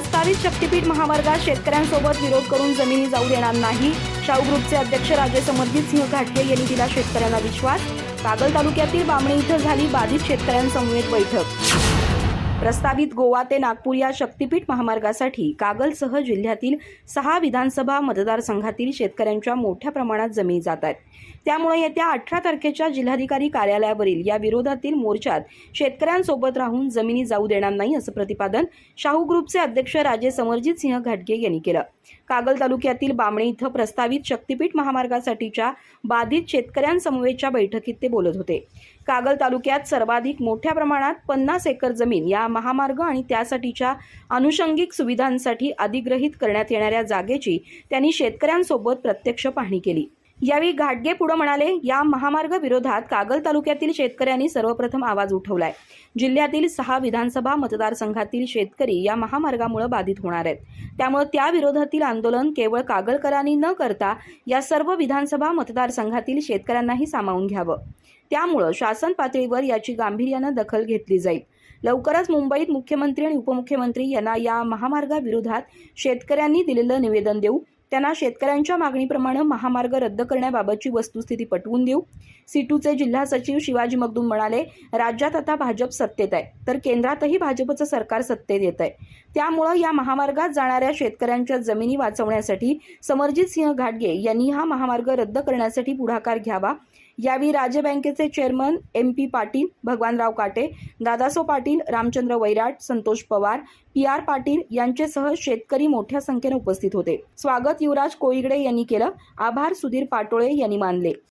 प्रस्तावित शक्तीपीठ महामार्गात शेतकऱ्यांसोबत विरोध करून जमिनी जाऊ देणार नाही. शाहू ग्रुपचे अध्यक्ष राजे समरजित सिंह घाटगे यांनी दिला शेतकऱ्यांना विश्वास. कागल तालुक्यातील बामणी इथं झाली बाधित शेतकऱ्यांसमवेत बैठक. प्रस्तावित गोवा ते नागपूर या शक्तीपीठ महामार्गासाठी कागलसह जिल्ह्यातील सहा विधानसभा मतदारसंघातील शेतकऱ्यांच्या मोठ्या प्रमाणात जमिनी जात आहेत. त्यामुळे येत्या अठरा तारखेच्या जिल्हाधिकारी कार्यालयावरील या विरोधातील मोर्चात शेतकऱ्यांसोबत राहून जमिनी जाऊ देणार नाही असं प्रतिपादन शाहू ग्रुपचे अध्यक्ष राजे समरजित सिंह घाटगे यांनी केलं. कागल तालुक्यातील बामणे इथं प्रस्तावित शक्तीपीठ महामार्गासाठीच्या बाधित शेतकऱ्यांसमवेतच्या बैठकीत ते बोलत होते. कागल तालुक्यात सर्वाधिक मोठ्या प्रमाणात पन्नास एकर जमीन या महामार्ग आणि त्यासाठीच्या अनुषंगिक सुविधांसाठी अधिग्रहित करण्यात येणाऱ्या जागेची त्यांनी शेतकऱ्यांसोबत प्रत्यक्ष पाहणी केली. यावेळी घाटगे पुढे म्हणाले या महामार्ग विरोधात कागल तालुक्यातील शेतकऱ्यांनी सर्वप्रथम आवाज उठवलाय. जिल्ह्यातील सहा विधानसभा मतदारसंघातील शेतकरी या महामार्गामुळे बाधित होणार आहेत. त्यामुळे त्या विरोधातील आंदोलन केवळ कागलकरांनी न करता या सर्व विधानसभा मतदारसंघातील शेतकऱ्यांनाही सामावून घ्यावं. त्यामुळं शासन पातळीवर याची गांभीर्यानं दखल घेतली जाईल. लवकरच मुंबईत मुख्यमंत्री आणि उपमुख्यमंत्री यांना या महामार्गाविरोधात शेतकऱ्यांनी दिलेलं निवेदन देऊ. त्यांना शेतकऱ्यांच्या मागणीप्रमाणे महामार्ग रद्द करण्याबाबतची वस्तुस्थिती पटवून देऊ. सिटूचे जिल्हा सचिव शिवाजी मगदूम म्हणाले राज्यात आता भाजप सत्तेत आहे तर केंद्रातही भाजपचं सरकार सत्तेत येत आहे. त्यामुळं या महामार्गात जाणाऱ्या शेतकऱ्यांच्या जमिनी वाचवण्यासाठी समरजित सिंह घाटगे यांनी हा महामार्ग रद्द करण्यासाठी पुढाकार घ्यावा यावेळी राज्य बँकेचे chairman M P Patil Bhagwanrao Kate Dadaso Patil Ramchandra Vairat Santosh Pawar P R Patil यांचेसह शेतकरी मोठ्या संख्येने उपस्थित होते. स्वागत युवराज कोळीगडे यांनी केलं. आभार सुधीर पाटोळे यांनी मानले.